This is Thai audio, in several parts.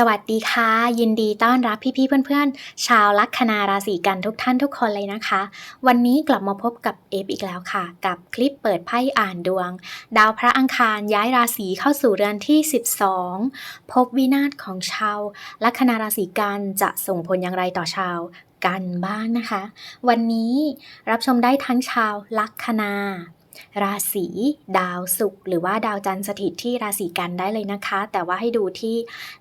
สวัสดีค่ะ ยินดีต้อนรับพี่ๆเพื่อนๆ ชาวลัคนาราศีกันทุกท่านทุกคนเลยนะคะ วันนี้กลับมาพบกับเอฟอีกแล้วค่ะ กับคลิปเปิดไพ่อ่านดวง ดาวพระอังคารย้ายราศีเข้าสู่เรือนที่ 12 พบวินาศของชาวลัคนาราศีกันจะส่งผลอย่างไรต่อชาวกันบ้างนะคะ วันนี้รับชมได้ทั้งชาวลัคนา ราศีดาวศุกร์หรือว่าดาวจันทร์สถิตที่ราศีกันได้เลยนะคะ แต่ว่าให้ดูที่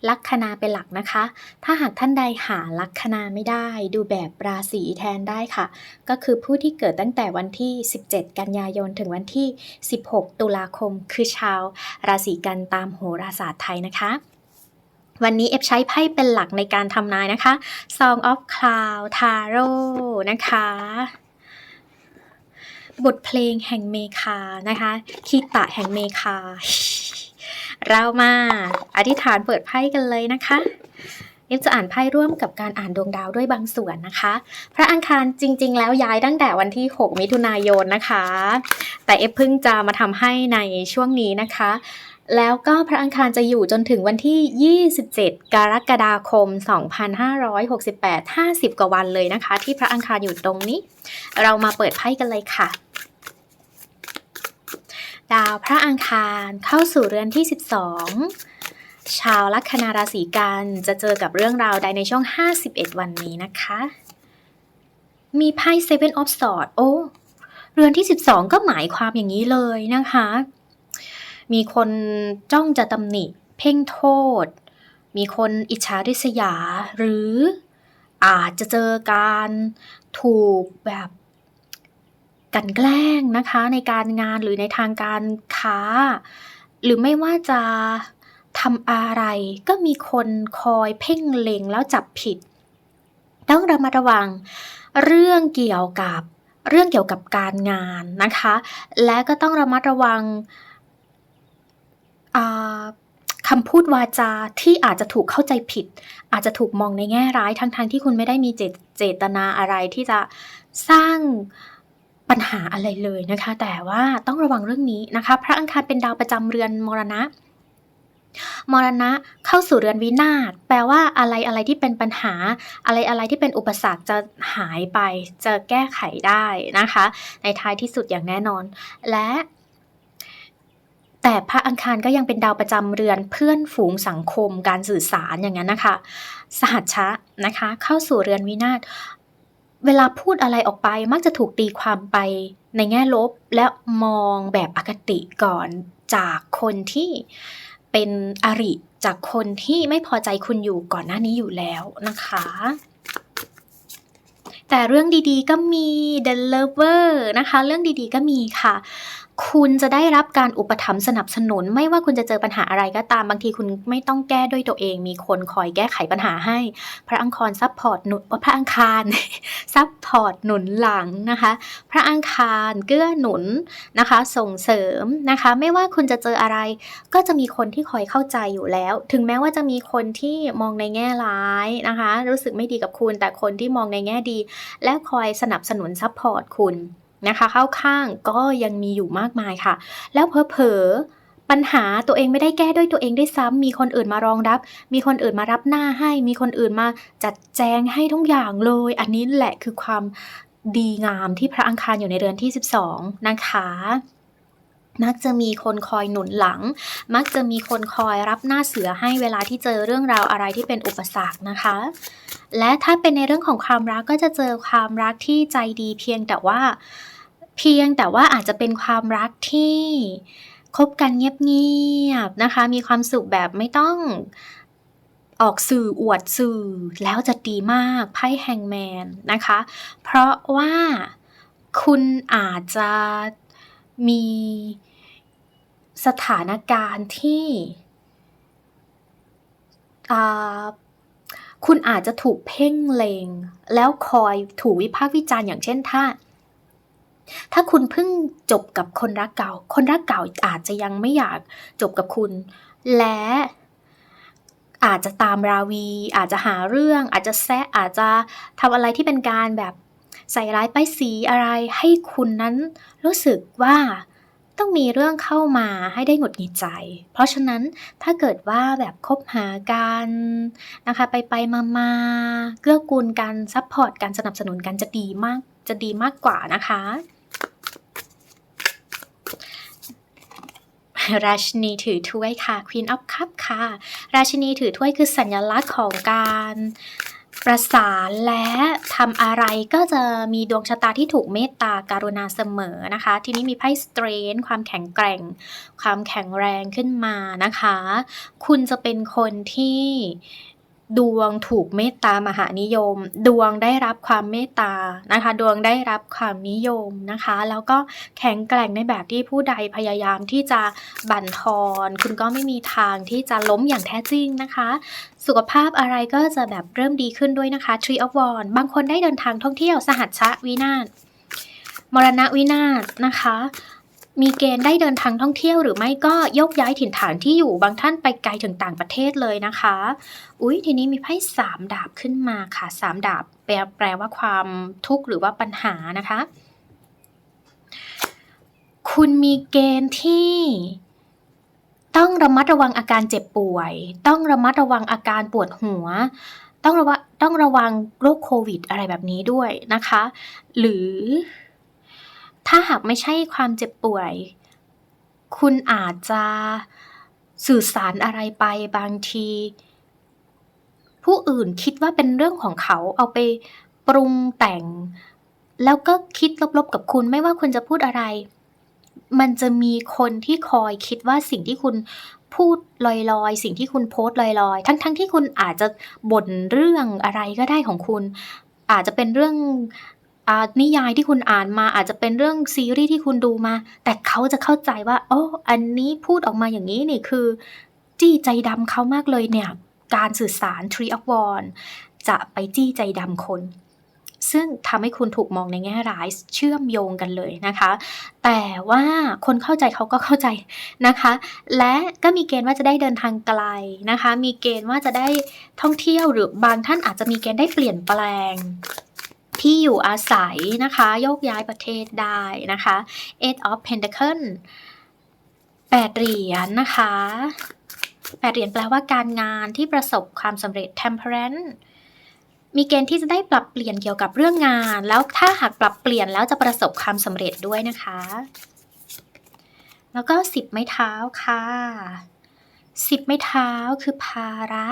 ลัคนาเป็นหลักนะคะ ถ้าหากท่านใดหาลัคนาไม่ได้ ดูแบบราศีแทนได้ค่ะ ก็คือผู้ที่เกิดตั้งแต่วันที่ 17 กันยายนถึงวันที่ 16 ตุลาคม คือชาว ราศีกันตามโหราศาสตร์ไทยนะคะวันนี้เอฟใช้ไพ่เป็นหลักในการทำนายนะคะ Song of Cloud Tarot นะคะ บทเพลงแห่งเมคานะคะคีตะแห่งเมคา เรามาอธิษฐานเปิดไพ่กันเลยนะคะเอฟจะอ่านไพ่ร่วมกับการอ่านดวงดาวด้วยบางส่วนนะคะ พระอังคารจริง ๆ แล้วย้ายตั้งแต่วันที่ 6 มิถุนายนนะคะ แต่เอฟเพิ่งจะมาทำให้ในช่วงนี้นะคะ แล้วก็พระอังคารจะอยู่จนถึงวันที่ 27 กรกฎาคม 2568 50 กว่าวันเลยนะคะ ที่พระอังคารอยู่ตรงนี้ เรามาเปิดไพ่กันเลยค่ะ ดาวพระอังคารเข้าสู่เรือนที่ 12 ชาวลัคนาราศีกันจะเจอกับเรื่องราวใดในช่วง 51 วันนี้นะคะ มีไพ่ Seven of Swords โอ้ เรือนที่ 12 ก็หมายความอย่างนี้เลยนะคะ มีคนจ้องจะตำหนิ เพ่งโทษ มีคนอิจฉาริษยา หรืออาจจะเจอการถูกแบบกันแกล้งนะคะในการงานหรือในทางการค้า หรือไม่ว่าจะทำอะไรก็มีคนคอยเพ่งเล็งแล้วจับผิด ต้องระมัดระวังเรื่องเกี่ยวกับเรื่องเกี่ยวกับการงานนะคะ และก็ต้องระมัดระวัง คำพูดวาจาที่อาจจะถูกเข้าใจผิด อาจจะถูกมองในแง่ร้ายทั้งๆทที่คุณไม่ได้มีเจเจตนาอะไรที่จะสร้างปัญหาอะไรเลยนะคะ แต่ว่าต้องระวังเรื่องนี้นะคะ พระอังคารเป็นดาวประจำเรือนมรณะมรณะเข้าสู่เรือนวินาศแปลว่าอะไรอะไรที่เป็นปัญหา อะไรอะไรที่เป็นอุปสรรคจะหายไป จะแก้ไขได้นะคะ ในท้ายที่สุดอย่างแน่นอน และ แต่พระอังคารก็ยังเป็นดาวประจำเรือนเพื่อนฝูงสังคมการสื่อสารอย่างนั้นนะคะสหัชชะนะคะ เข้าสู่เรือนวินาศเวลาพูดอะไรออกไปมักจะถูกตีความไปในแง่ลบและมองแบบอคติก่อนจากคนที่เป็นอริจากคนที่ไม่พอใจคุณอยู่ก่อนหน้านี้อยู่แล้วนะคะ แต่เรื่องดีๆก็มี The Lover นะคะ เรื่องดีๆก็มีค่ะ คุณจะได้รับการอุปถัมภ์สนับสนุน ไม่ว่าคุณจะเจอปัญหาอะไรก็ตามบางทีคุณไม่ต้องแก้ด้วยตัวเอง มีคนคอยแก้ไขปัญหาให้ พระอังคารซัพพอร์ตหนุนพระอังคารซัพพอร์ตหนุนหลังนะคะ พระอังคารเกื้อหนุนนะคะ ส่งเสริมนะคะ ไม่ว่าคุณจะเจออะไร ก็จะมีคนที่คอยเข้าใจอยู่แล้ว ถึงแม้ว่าจะมีคนที่มองในแง่ร้ายนะคะ รู้สึกไม่ดีกับคุณแต่คนที่มองในแง่ดี และคอยสนับสนุนซัพพอร์ตคุณ นะคะ เข้าข้างก็ยังมีอยู่มากมายค่ะ แล้วเพอๆปัญหาตัวเองไม่ได้แก้ด้วยตัวเองได้วยซ้ำมีคนอื่นมารองรับ มีคนอื่นมารับหน้าให้ มีคนอื่นมาจัดแจงให้ทุกอย่างเลย อันนี้แหละคือความดีงามที่พระอังคารอยู่ในเรือนที่ 12 นะคะ มักจะมีคนคอยหนุนหลัง มักจะมีคนคอยรับหน้าเสือให้เวลาที่เจอเรื่องราวอะไรที่เป็นอุปสรรคนะคะ และถ้าเป็นในเรื่องของความรักก็จะเจอความรักที่ใจดีเพียงแต่ว่า เพียงแต่ว่าอาจจะเป็นความรักที่คบกันเงียบๆนะคะ มีความสุขแบบไม่ต้องออกสื่ออวดสื่อแล้วจะดีมากไพ่แฮงแมนนะคะ เพราะว่าคุณอาจจะมี สถานการณ์ที่ คุณอาจจะถูกเพ่งเลง แล้วคอยถูกวิพากษ์วิจารณ์อย่างเช่นถ้า ถ้าคุณเพิ่งจบกับคนรักเก่า คนรักเก่าอาจจะยังไม่อยากจบกับคุณ และอาจจะตามราวี อาจจะหาเรื่อง อาจจะแซะอาจจะทำอะไรที่เป็นการแบบใส่ร้ายป้ายสีอะไรให้คุณนั้นรู้สึกว่า ต้องมีเรื่องเข้ามาให้ได้หงุดหงิดใจ เพราะฉะนั้นถ้าเกิดว่าแบบคบหากันนะคะ ไปไปมามาเกื้อกูลกันซัพพอร์ตกันสนับสนุนกันจะดีมากจะดีมากกว่านะคะ ราชินีถือถ้วยค่ะ Queen of Cup ค่ะ ราชินีถือถ้วยคือสัญลักษณ์ของการ ประสานและทำอะไรก็จะมีดวงชะตาที่ถูกเมตตาการุณาเสมอนะคะ ทีนี้มีไพ่สเตรนความแข็งแกร่ง ความแข็งแรงขึ้นมานะคะ คุณจะเป็นคนที่ ดวงถูกเมตตามหานิยม ดวงได้รับความเมตตานะคะ ดวงได้รับความนิยมนะคะ แล้วก็แข็งแกร่งในแบบที่ผู้ใดพยายามที่จะบั่นทอน คุณก็ไม่มีทางที่จะล้มอย่างแท้จริงนะคะ สุขภาพอะไรก็จะแบบเริ่มดีขึ้นด้วยนะคะ Tree of Wands บางคนได้เดินทางท่องเที่ยวสหัชชะวินาศมรณะวินาศนะคะ มีเกณฑ์ได้เดินทางท่องเที่ยวหรือไม่ก็ยกย้ายถิ่นฐานที่อยู่บางท่านไปไกลถึงต่างประเทศเลยนะคะ อุ๊ย ทีนี้มีไพ่สามดาบขึ้นมาค่ะสามดาบแปลแปลว่าความทุกข์หรือว่าปัญหานะคะ คุณมีเกณฑ์ที่ต้องระมัดระวังอาการเจ็บป่วย ต้องระมัดระวังอาการปวดหัว ต้องระวังต้องระวังโรคโควิดอะไรแบบนี้ด้วยนะคะ หรือ ถ้าหากไม่ใช่ความเจ็บป่วย คุณอาจจะสื่อสารอะไรไปบางที ผู้อื่นคิดว่าเป็นเรื่องของเขาเอาไปปรุงแต่ง แล้วก็คิดลบๆกับคุณไม่ว่าคุณจะพูดอะไร มันจะมีคนที่คอยคิดว่าสิ่งที่คุณพูดลอยๆ สิ่งที่คุณโพสต์ลอยๆ ทั้งๆที่คุณอาจจะบ่นเรื่องอะไรก็ได้ของคุณ อาจจะเป็นเรื่อง นิยายที่คุณอ่านมาอาจจะเป็นเรื่องซีรีส์ที่คุณดูมา แต่เขาจะเข้าใจว่าโอ้อันนี้พูดออกมาอย่างนี้นี่คือ จี้ใจดำเขามากเลยเนี่ย การสื่อสาร Tree of Wands จะไปจี้ใจดำคน ซึ่งทำให้คุณถูกมองในแง่ร้ายเชื่อมโยงกันเลยนะคะ แต่ว่าคนเข้าใจเขาก็เข้าใจนะคะ และก็มีเกณฑ์ว่าจะได้เดินทางไกลนะคะ มีเกณฑ์ว่าจะได้ท่องเที่ยวหรือบางท่านอาจจะมีเกณฑ์ได้เปลี่ยนแปลง ที่อยู่อาศัยนะคะ โยกย้ายประเทศได้นะคะ Eight of Pentacle แปดเหรียญนะคะแปดเหรียญแปลว่าการงานที่ประสบความสำเร็จ Temperance มีเกณฑ์ที่จะได้ปรับเปลี่ยนเกี่ยวกับเรื่องงาน แล้วถ้าหากปรับเปลี่ยนแล้วจะประสบความสำเร็จด้วยนะคะ แล้วก็สิบไม้เท้าค่ะสิบไม้เท้าคือภาระ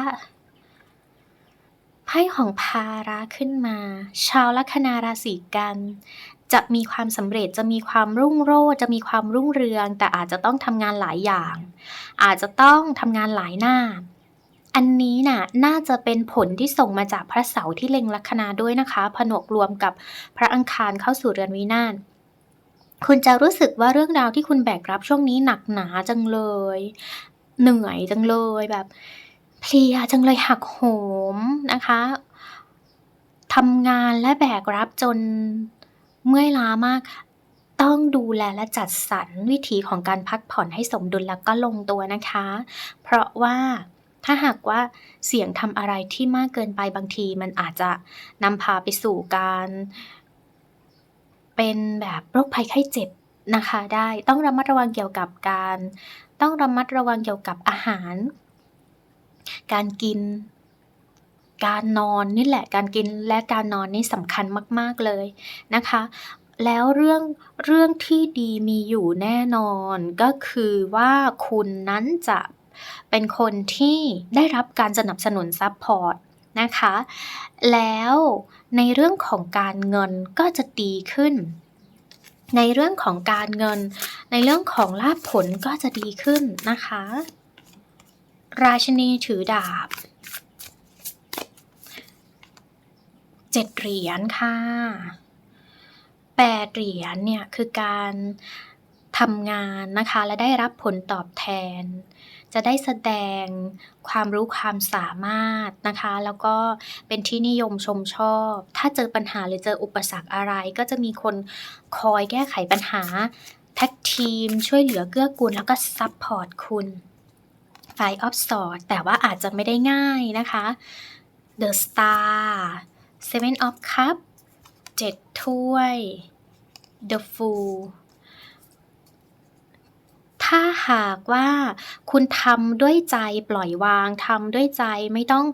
ไพ่ของภาระขึ้นมา ชาวลัคนาราศีกัน จะมีความสำเร็จจะมีความรุ่งโรจน์จะมีความรุ่งเรือง แต่อาจจะต้องทำงานหลายอย่าง อาจจะต้องทำงานหลายหน้า อันนี้น่ะน่าจะเป็นผลที่ส่งมาจากพระเสาร์ที่เล็งลัคนาด้วยนะคะ ผนวกรวมกับพระอังคารเข้าสู่เรือนวินาศคุณจะรู้สึกว่าเรื่องราวที่คุณแบกรับช่วงนี้หนักหนาจังเลย เหนื่อยจังเลยแบบ เพลียจังเลยหักโหมนะคะทำงานและแบกรับจนเมื่อยล้ามาก ต้องดูแลและจัดสรรวิธีของการพักผ่อนให้สมดุลแล้วก็ลงตัวนะคะ เพราะว่าถ้าหากว่าเสี่ยงทำอะไรที่มากเกินไปบางที มันอาจจะนำพาไปสู่การ เป็นแบบโรคภัยไข้เจ็บนะคะ ได้ต้องระมัดระวังเกี่ยวกับการ ต้องระมัดระวังเกี่ยวกับอาหาร การกิน การนอนนี่แหละการกินและการนอนนี่สำคัญมาก ๆ เลยนะคะ แล้วเรื่องเรื่องที่ดีมีอยู่แน่นอนก็คือว่าคุณนั้นจะเป็นคนที่ได้รับการสนับสนุนซัพพอร์ตนะคะ แล้วในเรื่องของการเงินก็จะดีขึ้น ในเรื่องของการเงิน ในเรื่องของลาภผลก็จะดีขึ้นนะคะ ราชินีถือดาบเจ็ดเหรียญค่ะแปดเหรียญเนี่ยคือการทำงานนะคะและได้รับผลตอบแทน จะได้แสดงความรู้ความสามารถนะคะ แล้วก็เป็นที่นิยมชมชอบ ถ้าเจอปัญหาหรือเจออุปสรรคอะไร ก็จะมีคนคอยแก้ไขปัญหาแท็กทีม ช่วยเหลือเกื้อกูลแล้วก็ซัพพอร์ตคุณ ไฟออฟสอดแต่ว่าอาจจะไม่ได้ง่ายนะคะ The Star Seven of Cup เจ็ดถ้วย The Fool ถ้าหากว่าคุณทำด้วยใจปล่อยวางทำด้วยใจไม่ต้อง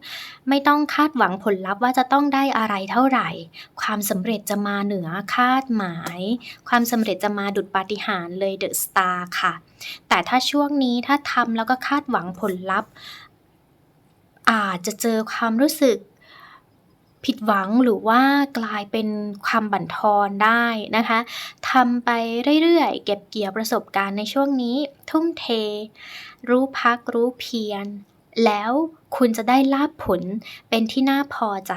ไม่ต้องคาดหวังผลลัพธ์ว่าจะต้องได้อะไรเท่าไหร่ ความสำเร็จจะมาเหนือคาดหมาย ความสำเร็จจะมาดุจปาฏิหาริย์เลยเดอะสตาร์ค่ะ แต่ถ้าช่วงนี้ถ้าทำแล้วก็คาดหวังผลลัพธ์อาจจะเจอความรู้สึก ผิดหวังหรือว่ากลายเป็นความบั่นทอนได้นะคะทำไปเรื่อยๆ เก็บเกี่ยวประสบการณ์ในช่วงนี้ ทุ่มเท รู้พักรู้เพียร แล้วคุณจะได้ลาบผลเป็นที่น่าพอใจ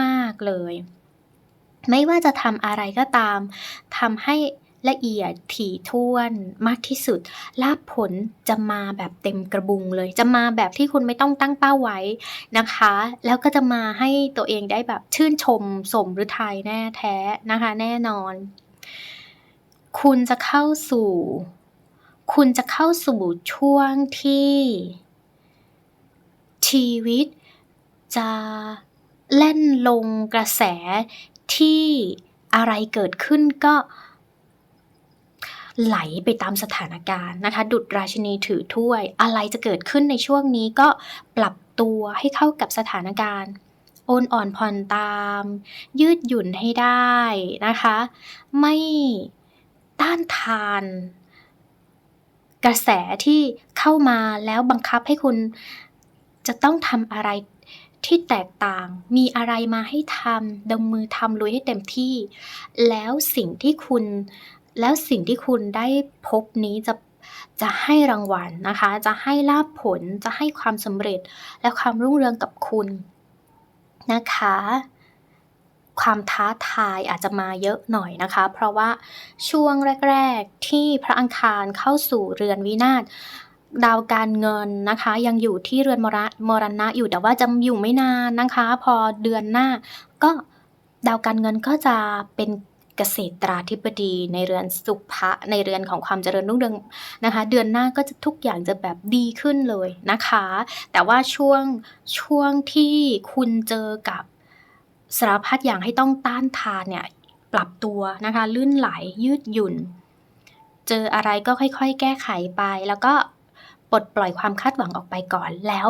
มาก ๆ เลย ไม่ว่าจะทำอะไรก็ตามทำให้ ละเอียดถี่ถ้วนมากที่สุด ลาบผลจะมาแบบเต็มกระบุงเลย จะมาแบบที่คุณไม่ต้องตั้งเป้าไว้นะคะ แล้วก็จะมาให้ตัวเองได้แบบชื่นชมสมฤทัยแน่แท้นะคะ แน่นอน คุณจะเข้าสู่ คุณจะเข้าสู่ช่วงที่ ชีวิตจะแล่นลงกระแสที่อะไรเกิดขึ้นก็ ไหลไปตามสถานการณ์นะคะ ดุจราชินีถือถ้วย อะไรจะเกิดขึ้นในช่วงนี้ก็ปรับตัวให้เข้ากับสถานการณ์ โอนอ่อนผ่อนตาม ยืดหยุ่นให้ได้นะคะ ไม่ต้านทาน กระแสที่เข้ามาแล้วบังคับให้คุณจะต้องทำอะไรที่แตกต่าง มีอะไรมาให้ทำดงมือทำลุยให้เต็มที่ แล้วสิ่งที่คุณ แล้วสิ่งที่คุณได้พบนี้จะจะให้รางวัลนะคะ จะให้ลาภผล จะให้ความสำเร็จ และความรุ่งเรืองกับคุณนะคะ ความท้าทายอาจจะมาเยอะหน่อยนะคะ เพราะว่าช่วงแรก ๆ ที่พระอังคารเข้าสู่เรือนวินาศดาวการเงินนะคะ ยังอยู่ที่เรือนมรมรณะอยู่แต่ว่าจะอยู่ไม่นานนะคะ พอเดือนหน้า ก็ดาวการเงินก็จะเป็น เกษตราธิบดีในเรือนสุภะในเรือนของความเจริญรุ่งเรืองนะคะ เดือนหน้าก็จะทุกอย่างจะแบบดีขึ้นเลยนะคะ แต่ว่าช่วงช่วงที่คุณเจอกับสารพัดอย่างให้ต้องต้านทานเนี่ยปรับตัวนะคะลื่นไหลยืดหยุ่น เจออะไรก็ค่อยๆ แก้ไขไป แล้วก็ปลดปล่อยความคาดหวังออกไปก่อนแล้ว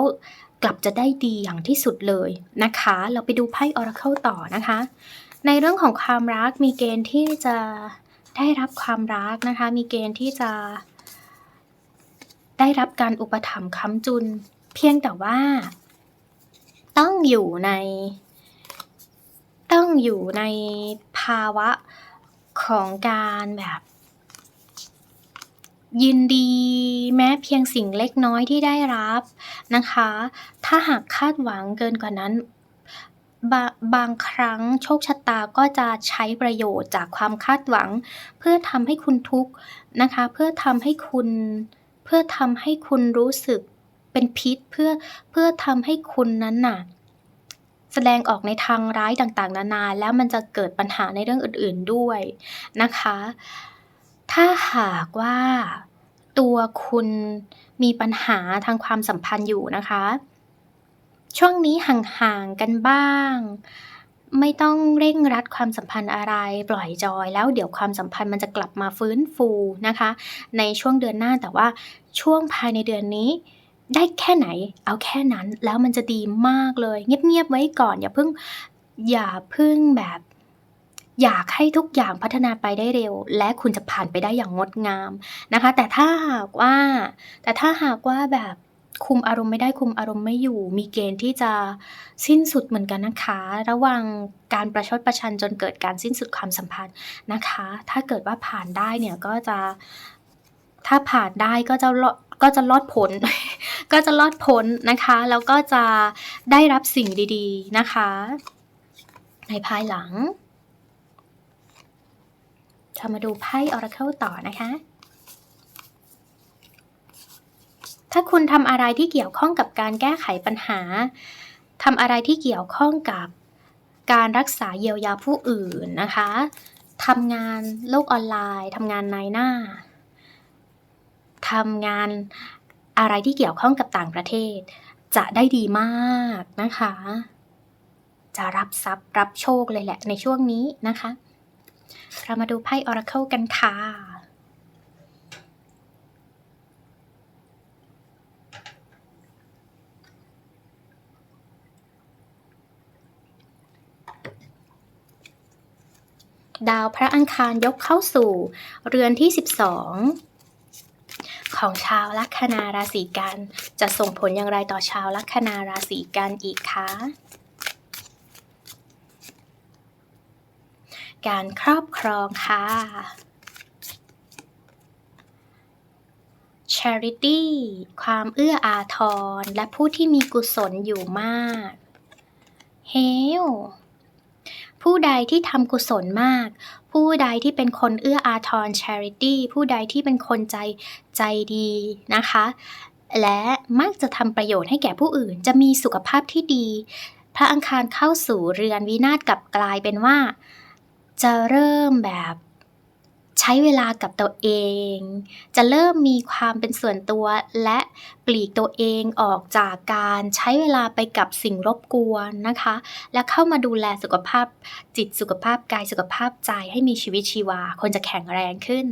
กลับจะได้ดีอย่างที่สุดเลยนะคะ เราไปดูไพ่ Oracle ต่อนะคะ ในเรื่องของความรักมีเกณฑ์ที่จะได้รับความรักนะคะ มีเกณฑ์ที่จะได้รับการอุปถัมภ์ค้ำจุน เพียงแต่ว่า ต้องอยู่ใน ต้องอยู่ในภาวะของการแบบ ยินดีแม้เพียงสิ่งเล็กน้อยที่ได้รับนะคะ ถ้าหากคาดหวังเกินกว่านั้น บาบางครั้งโชคชะตาก็จะใช้ประโยชน์จากความคาดหวัง เพื่อทำให้คุณทุกข์นะคะ เพื่อทำให้คุณ เพื่อทำให้คุณรู้สึกเป็นพิษ เพื่อเพื่อทำให้คุณนั้นน่ะ แสดงออกในทางร้ายต่างๆ นานา แล้วมันจะเกิดปัญหาในเรื่องอื่นๆด้วยนะคะ ถ้าหากว่าตัวคุณมีปัญหาทางความสัมพันธ์อยู่นะคะ ช่วงนี้ห่างๆกันบ้าง ไม่ต้องเร่งรัดความสัมพันธ์อะไร ปล่อยจอยแล้วเดี๋ยวความสัมพันธ์มันจะกลับมาฟื้นฟูนะคะ ในช่วงเดือนหน้าแต่ว่าช่วงภายในเดือนนี้ได้แค่ไหน เอาแค่นั้นแล้วมันจะดีมากเลย เงียบๆไว้ก่อน อย่าเพิ่งอย่าเพิ่งแบบ อยากให้ทุกอย่างพัฒนาไปได้เร็ว และคุณจะผ่านไปได้อย่างงดงามนะคะ แต่ถ้าหากว่า แต่ถ้าหากว่าแบบ คุมอารมณ์ไม่ได้ คุมอารมณ์ไม่อยู่ มีเกณฑ์ที่จะสิ้นสุดเหมือนกันนะคะ ระหว่างการประชดประชันจนเกิดการสิ้นสุดความสัมพันธ์นะคะ ถ้าเกิดว่าผ่านได้เนี่ยก็จะถ้าผ่านได้ก็จะรอดก็จะรอดพ้นก็จะรอดพ้นนะคะ แล้วก็จะได้รับสิ่งดี ๆนะคะ ในภายหลังจะมาดูไพ่ Oracle ต่อนะคะ ถ้าคุณทำอะไรที่เกี่ยวข้องกับการแก้ไขปัญหาทำอะไรที่เกี่ยวข้องกับการรักษาเยียวยาผู้อื่นนะคะทำงานโลกออนไลน์ทำงานในหน้าทำงานอะไรที่เกี่ยวข้องกับต่างประเทศ จะได้ดีมากนะคะ จะรับทรัพย์รับโชคเลยแหละในช่วงนี้นะคะ เรามาดูไพ่ Oracle กันค่ะ ดาวพระอังคารยกเข้าสู่ เรือนที่ 12 ของชาวลัคนาราศีกัน จะส่งผลอย่างไรต่อชาวลัคนาราศีกันอีกคะการครอบครองค่ะ charity ความเอื้ออาทร และผู้ที่มีกุศลอยู่มากเฮล ผู้ใดที่ทำกุศลมาก ผู้ใดที่เป็นคนเอื้ออาทร charity ผู้ใดที่เป็นคนใจใจดีนะคะ และมักจะทำประโยชน์ให้แก่ผู้อื่น จะมีสุขภาพที่ดี พระอังคารเข้าสู่เรือนวินาศกลับกลายเป็นว่า จะเริ่มแบบ ช้เวลากับตัวเอง จะเริ่มมีความเป็นส่วนตัวและปลีกตัวเองออกจากการใช้เวลาไปกับสิ่งรบกวนนะคะ และเข้ามาดูแลสุขภาพจิตสุขภาพกายสุขภาพใจให้มีชีวิตชีวา คนจะแข็งแรงขึ้น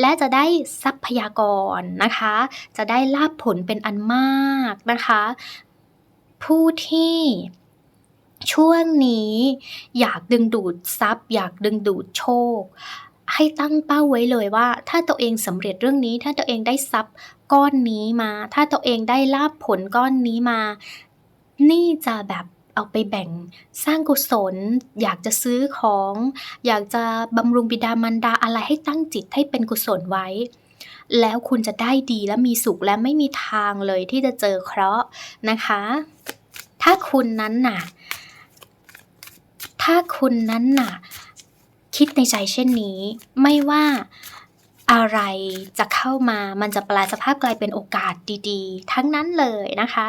และจะได้ทรัพยากรนะคะ จะได้ลาบผลเป็นอันมากนะคะ ผู้ที่ช่วงนี้อยากดึงดูดทรัพย์ อยากดึงดูดโชค ให้ตั้งเป้าไว้เลยว่า ถ้าตัวเองสำเร็จเรื่องนี้ ถ้าตัวเองได้ทรัพย์ก้อนนี้มา ถ้าตัวเองได้ลาบผลก้อนนี้มา นี่จะแบบเอาไปแบ่งสร้างกุศล อยากจะซื้อของ อยากจะบำรุงบิดามารดาอะไรให้ตั้งจิตให้เป็นกุศลไว้ แล้วคุณจะได้ดีและมีสุขและไม่มีทางเลยที่จะเจอเคราะห์นะคะ ถ้าคุณนั้นน่ะ ถ้าคุณนั้นน่ะ คิดในใจเช่นนี้ ไม่ว่าอะไรจะเข้ามามันจะแปลสภาพกลายเป็นโอกาสดีๆ ทั้งนั้นเลยนะคะ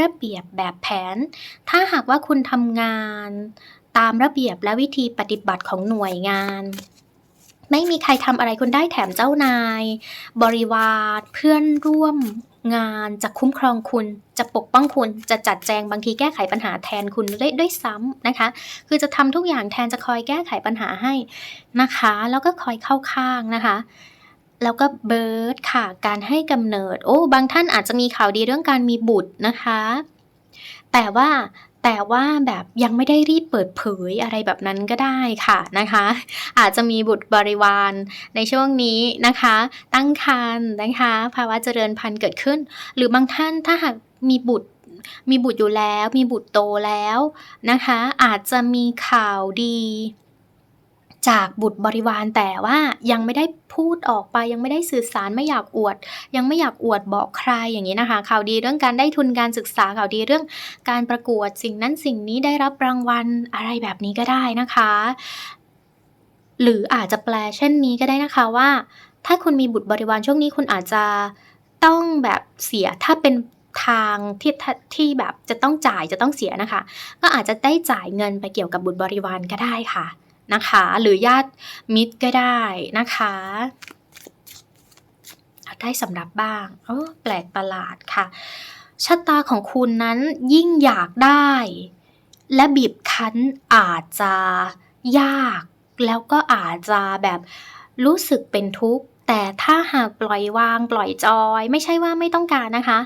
ระเบียบแบบแผน ถ้าหากว่าคุณทำงานตามระเบียบและวิธีปฏิบัติของหน่วยงาน ไม่มีใครทำอะไรคุณได้แถมเจ้านาย บริวารเพื่อนร่วม งานจะคุ้มครองคุณ จะปกป้องคุณ จะจัดแจงบางทีแก้ไขปัญหาแทนคุณได้ด้วยซ้ำนะคะ คือจะทำทุกอย่างแทนจะคอยแก้ไขปัญหาให้นะคะ แล้วก็คอยเข้าข้างนะคะ แล้วก็เบิร์ดค่ะ การให้กำเนิด โอ้ บางท่านอาจจะมีข่าวดีเรื่องการมีบุตรนะคะ แต่ว่า แต่ว่าแบบยังไม่ได้รีบเปิดเผยอะไรแบบนั้นก็ได้ค่ะนะคะ อาจจะมีบุตรบริวารในช่วงนี้นะคะ ตั้งครรภ์นะคะภาวะเจริญพันธุ์เกิดขึ้น หรือบางท่านถ้าหากมีบุตรมีบุตรอยู่แล้ว มีบุตรโตแล้วนะคะ อาจจะมีข่าวดี จากบุตรบริวารแต่ว่ายังไม่ได้พูดออกไปยังไม่ได้สื่อสารไม่อยากอวด ยังไม่อยากอวดบอกใครอย่างนี้นะคะ ข่าวดีเรื่องการได้ทุนการศึกษาข่าวดีเรื่องการประกวดสิ่งนั้นสิ่งนี้ได้รับรางวัลอะไรแบบนี้ก็ได้นะคะ หรืออาจจะแปลเช่นนี้ก็ได้นะคะว่า ถ้าคุณมีบุตรบริวารช่วงนี้คุณอาจจะต้องแบบเสียถ้าเป็นทางที่ที่แบบจะต้องจ่ายจะต้องเสียนะคะ ก็อาจจะได้จ่ายเงินไปเกี่ยวกับบุตรบริวารก็ได้ค่ะ นะคะ หรือญาติมิตรก็ได้นะคะได้สำหรับบ้างโอ้แปลกประหลาดค่ะชะตาของคุณนั้นยิ่งอยากได้ และบีบคั้นอาจจะยาก แล้วก็อาจจะแบบรู้สึกเป็นทุกข์ แต่ถ้าหากปล่อยวางปล่อยจอย ไม่ใช่ว่าไม่ต้องการนะคะ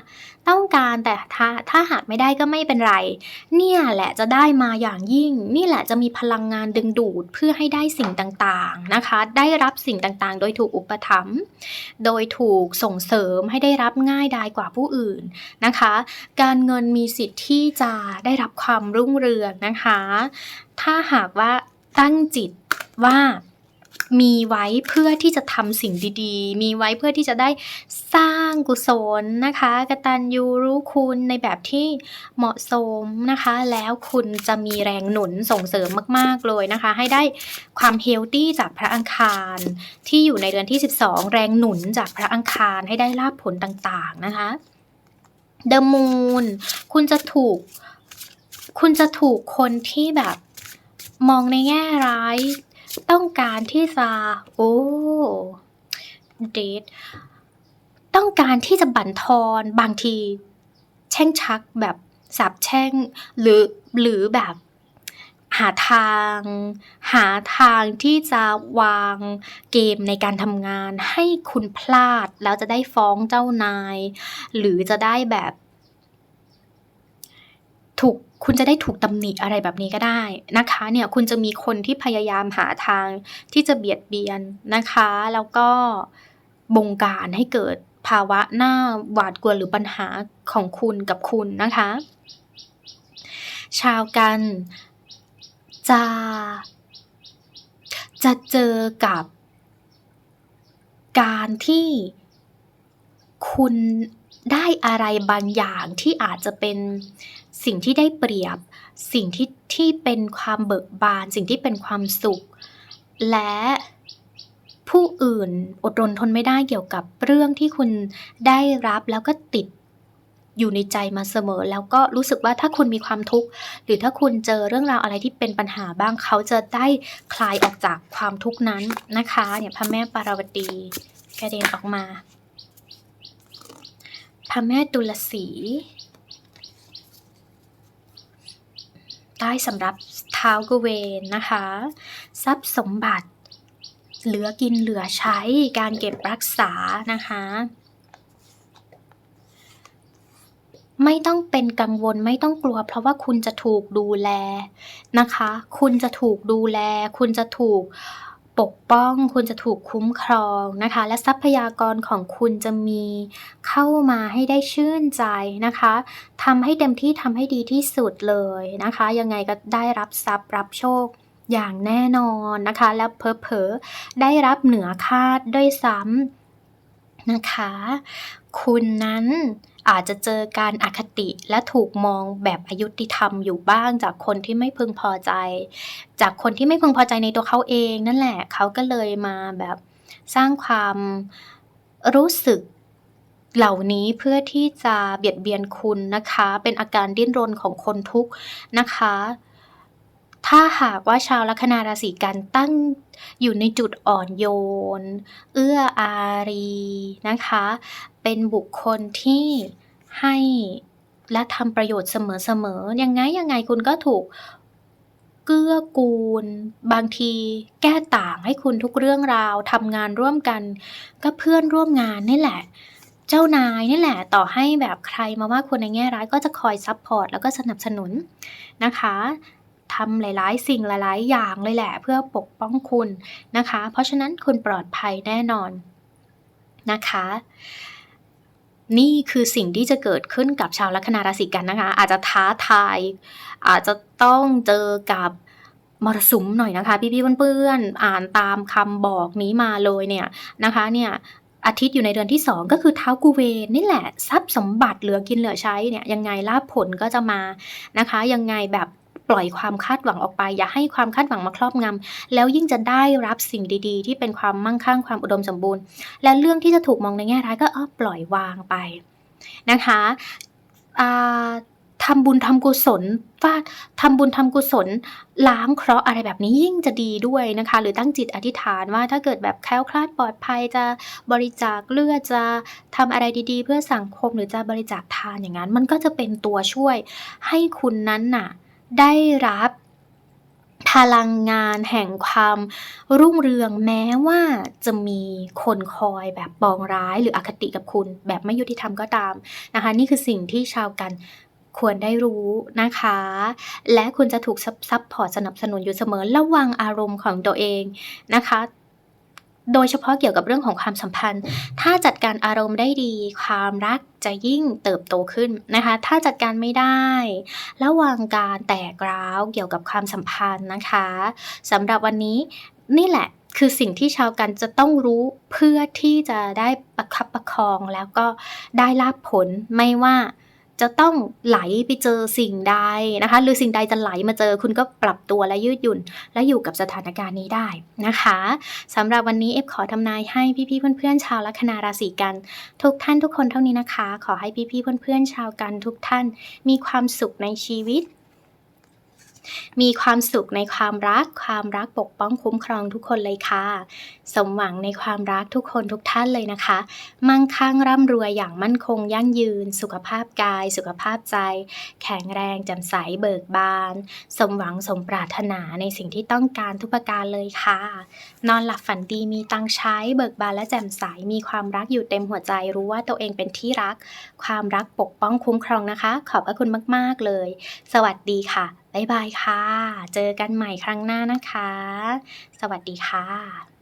ต้องการแต่ถ้าถ้าหากไม่ได้ก็ไม่เป็นไร เนี่ยแหละจะได้มาอย่างยิ่ง นี่แหละจะมีพลังงานดึงดูดเพื่อให้ได้สิ่งต่างๆนะคะ ได้รับสิ่งต่างๆ โดยถูกอุปถัมภ์โดยถูกส่งเสริมให้ได้รับง่ายดายกว่าผู้อื่นนะคะ การเงินมีสิทธิ์ที่จะได้รับความรุ่งเรืองนะคะ ถ้าหากว่าตั้งจิตว่า มีไว้เพื่อที่จะทำสิ่งดีๆ มีไว้เพื่อที่จะได้สร้างกุศลนะคะ กตัญญูรู้คุณในแบบที่เหมาะสมนะคะ แล้วคุณจะมีแรงหนุนส่งเสริมมากๆเลยนะคะ ให้ได้ความเฮลตี้จากพระอังคาร ที่อยู่ในเดือนที่ 12 แรงหนุนจากพระอังคารให้ได้ลาบผลต่างๆนะคะเดอะมูนคุณจะถูก คุณจะถูกคนที่แบบมองในแง่ร้าย ต้องการที่จะโอ้เดทต้องการที่จะบั่นทอนบางที แช่งชักแบบสาบแช่ง หรือหรือแบบหาทาง หาทางที่จะวางเกมในการทำงาน ให้คุณพลาดแล้วจะได้ฟ้องเจ้านาย หรือจะได้แบบ ถูก คุณจะได้ถูกตำหนิอะไรแบบนี้ก็ได้นะคะเนี่ยคุณจะมีคนที่พยายามหาทางที่จะเบียดเบียนนะคะ แล้วก็บงการให้เกิดภาวะหน้าหวาดกลัวหรือปัญหาของคุณกับคุณนะคะ ชาวกันจะจะเจอกับการที่คุณได้อะไรบางอย่างที่อาจจะเป็น สิ่งที่ได้เปรียบ สิ่งที่ที่เป็นความเบิกบาน สิ่งที่เป็นความสุข และผู้อื่นอดรนทนไม่ได้เกี่ยวกับเรื่องที่คุณได้รับแล้วก็ติดอยู่ในใจมาเสมอ แล้วก็รู้สึกว่าถ้าคุณมีความทุกข์ หรือถ้าคุณเจอเรื่องราวอะไรที่เป็นปัญหาบ้างเขาจะได้คลายออกจากความทุกข์นั้นนะคะเนี่ยพระแม่ปาราวตีกระเด็นออกมาพระแม่ตุลสี ใต้สำหรับเท้าวกเวนนะคะ ทรัพย์สมบัติเหลือกินเหลือใช้การเก็บรักษานะคะ ไม่ต้องเป็นกังวลไม่ต้องกลัว เพราะว่าคุณจะถูกดูแลนะคะ คุณจะถูกดูแล คุณจะถูก ปกป้อง คุณจะถูกคุ้มครองนะคะ และทรัพยากรของคุณจะมีเข้ามาให้ได้ชื่นใจนะคะทำให้เต็มที่ทำให้ดีที่สุดเลยนะคะ ยังไงก็ได้รับทรัพย์รับโชคอย่างแน่นอนนะคะ และเพอเพอได้รับเหนือคาดด้วยซ้ำ นะคะ คุณนั้นอาจจะเจอการอคติและถูกมองแบบอายุติธรรมอยู่บ้างจากคนที่ไม่พึงพอใจ จากคนที่ไม่พึงพอใจในตัวเขาเองนั่นแหละเขาก็เลยมาแบบสร้างความรู้สึกเหล่านี้เพื่อที่จะเบียดเบียนคุณนะคะ เป็นอาการดิ้นรนของคนทุกนะคะ ถ้าหากว่าชาวลัคนาราศีกันตั้งอยู่ในจุดอ่อนโยน เอื้ออารีนะคะ เป็นบุคคลที่ให้และทำประโยชน์เสมอๆยังไงยังไงคุณก็ถูกเกื้อกูล บางทีแก้ต่างให้คุณทุกเรื่องราวทำงานร่วมกันก็เพื่อนร่วมงานนี่แหละ เจ้านายนี่แหละ ต่อให้แบบใครมาว่าคุณในแง่ร้ายก็จะคอยซัพพอร์ตแล้วก็สนับสนุนนะคะ ทำหลาย ๆ สิ่งหลาย ๆ อย่างเลยแหละเพื่อปกป้องคุณนะคะ เพราะฉะนั้นคุณปลอดภัยแน่นอนนะคะ นี่คือสิ่งที่จะเกิดขึ้นกับชาวลัคนาราศีกันนะคะ อาจจะท้าทาย อาจจะต้องเจอกับมรสุมหน่อยนะคะ พี่ๆเพื่อนๆอ่านตามคำบอกนี้มาเลยเนี่ยนะคะเนี่ยอาทิตย์อยู่ในเดือนที่ 2 ก็คือเท้ากูเวนนี่แหละ ทรัพย์สมบัติเหลือกินเหลือใช้เนี่ยยังไงลาภผลก็จะมานะคะ ยังไงแบบ ปล่อยความคาดหวังออกไป อย่าให้ความคาดหวังมาครอบงำแล้วยิ่งจะได้รับสิ่งดีๆ ที่เป็นความมั่งคั่งความอุดมสมบูรณ์ และเรื่องที่จะถูกมองในแง่ร้ายก็ออปล่อยวางไปนะคะทำบุญทำกุศลฟาดทำบุญทำกุศล ล้างเคราะห์อะไรแบบนี้ยิ่งจะดีด้วยนะคะ หรือตั้งจิตอธิษฐานว่าถ้าเกิดแบบแคล้วคลาดปลอดภัยจะบริจาคเลือดจะทำอะไรดีๆ เพื่อสังคมหรือจะบริจาคทานอย่างนั้น มันก็จะเป็นตัวช่วยให้คุณนั้นน่ะ ได้รับพลังงานแห่งความรุ่งเรืองแม้ว่าจะมีคนคอยแบบปองร้ายหรืออคติกับคุณ แบบไม่ยุติธรรมก็ตามนะคะ นี่คือสิ่งที่ชาวกันควรได้รู้นะคะ และคุณจะถูกซับพอร์ตสนับสนุนอยู่เสมอระวังอารมณ์ของตัวเองนะคะ โดยเฉพาะเกี่ยวกับเรื่องของความสัมพันธ์ ถ้าจัดการอารมณ์ได้ดี ความรักจะยิ่งเติบโตขึ้นนะคะ ถ้าจัดการไม่ได้ ระวังการแตกร้าวเกี่ยวกับความสัมพันธ์นะคะสำหรับวันนี้นี่แหละคือสิ่งที่ชาวกันจะต้องรู้เพื่อที่จะได้ประคับประคองแล้วก็ได้รับผลไม่ว่า จะต้องไหลไปเจอสิ่งใดนะคะ หรือสิ่งใดจะไหลมาเจอคุณก็ปรับตัวและยืดหยุ่น และอยู่กับสถานการณ์นี้ได้นะคะสำหรับวันนี้เอฟขอทำนายให้พี่ๆเพื่อนๆชาวลัคนาราศีกัน ทุกท่านทุกคนเท่านี้นะคะ ขอให้พี่ๆเพื่อนๆชาวกันทุกท่าน มีความสุขในชีวิต มีความสุขในความรัก ความรักปกป้องคุ้มครองทุกคนเลยค่ะ สมหวังในความรักทุกคนทุกท่านเลยนะคะ มั่งคั่งร่ำรวยอย่างมั่นคงยั่งยืน สุขภาพกาย สุขภาพใจ แข็งแรงแจ่มใสเบิกบาน สมหวังสมปรารถนาในสิ่งที่ต้องการทุกประการเลยค่ะ นอนหลับฝันดีมีตังใช้ เบิกบานและแจ่มใสมีความรักอยู่เต็มหัวใจรู้ว่าตัวเองเป็นที่รัก ความรักปกป้องคุ้มครองนะคะ ขอบพระคุณมาก ๆ เลย สวัสดีค่ะ บ๊ายบายค่ะ เจอกันใหม่ครั้งหน้านะคะ สวัสดีค่ะ